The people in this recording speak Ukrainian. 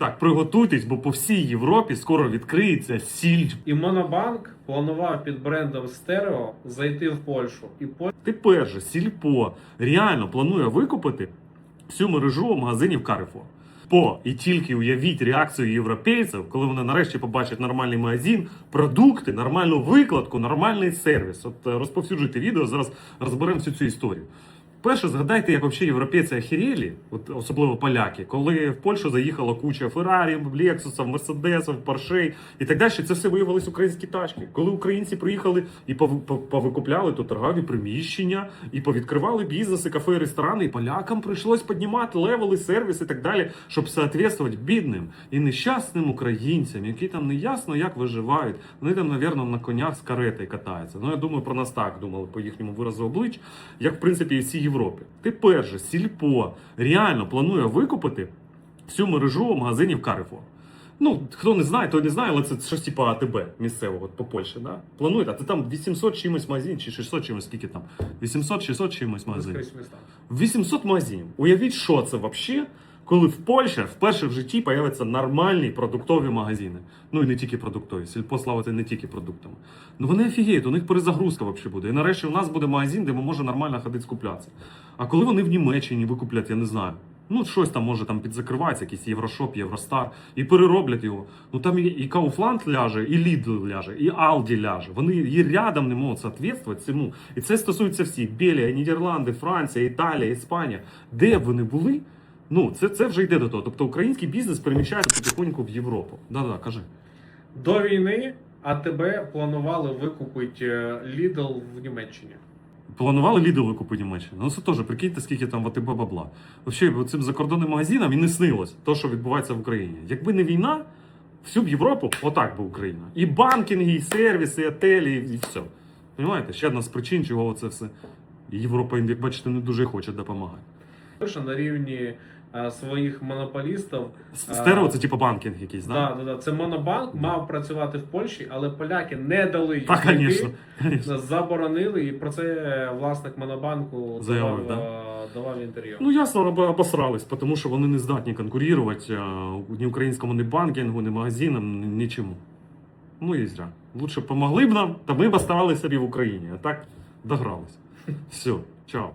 Так, приготуйтесь, бо по всій Європі скоро відкриється сіль. І Монобанк планував під брендом Стерео зайти в Польщу. І Поль... Тепер же сільпо реально планує викупити всю мережу магазинів Carrefour. По і тільки уявіть реакцію європейців, коли вони нарешті побачать нормальний магазин, продукти, нормальну викладку, нормальний сервіс. От е, розповсюджуйте відео, зараз розберемо всю цю історію. Перше, згадайте, як взагалі європейці охерєлі, от особливо поляки, коли в Польщу заїхала куча Феррарі, Лексусів, Мерседесів, Поршей і так далі. Це все виявилось українські тачки. Коли українці приїхали і пов- пов- повикупляли тут торгові приміщення, і повідкривали бізнеси, кафе, ресторани, і полякам прийшлось піднімати левели, сервіс і так далі, щоб соответствувати бідним і нещасним українцям, які там не ясно як виживають. Вони там, навірно, на конях з каретою катаються. Ну я думаю, про нас так думали по їхньому виразу облич, як в принципі і всій Європі. Тепер же сільпо реально планує викупити всю мережу магазинів Carrefour. Ну, хто не знає, той не знає, але це щось типу АТБ місцевого по Польщі. Да? Планують, а це там 800 чимось магазин, чи 600 чимось, скільки там? 800-600 чимось магазин. 800 магазинів. Уявіть, що це взагалі, коли в Польщі вперше в житті появляться нормальні продуктові магазини. Ну і не тільки продуктові. Сільпо славити не тільки продуктами. Ну вони офігіють, у них перезагрузка взагалі буде. І нарешті у нас буде магазин, де ми можемо нормально ходити скуплятися. А коли вони в Німеччині викуплять, я не знаю. Ну, щось там може там підзакривається, якийсь Єврошоп, Євростар, і перероблять його. Ну там і, і Kaufland ляже, і Lidl ляже, і Aldi ляже. Вони і рядом не можуть соответствувати цьому. І це стосується всіх: Бельгія, Нідерланди, Франція, Італія, Іспанія. Де б вони були? Ну, це, це вже йде до того. Тобто український бізнес переміщається потихоньку в Європу. Да-да, кажи. До війни АТБ планували викупити е, Lidl в Німеччині. Планували Lidl викупити Німеччину. Ну це теж прикиньте, скільки там в АТБ бабла. Взагалі, цим закордонним магазинам і не снилось те, що відбувається в Україні. Якби не війна, всю б Європу отак би Україна. І банкінги, і сервіси, і отелі, і все. Понимаєте? Ще одна з причин, чого це все. Європа, як бачите, не дуже хоче допомагати. На рівні е, своїх монополістів. Стерео це типу банкінг якийсь, да? Да, да, да. Це монобанк мав працювати в Польщі, але поляки не дали їм Так, звісно. заборонили, і про це власник монобанку Заявив, давав, е, давав інтерв'ю. Ну, ясно, об- обосрались, тому що вони не здатні конкурувати е, ні українському, ні банкінгу, ні магазинам, ні нічому. Ну і зря. Лучше б помогли б нам, та ми б оставалися в Україні. А так догрались. Все, чао.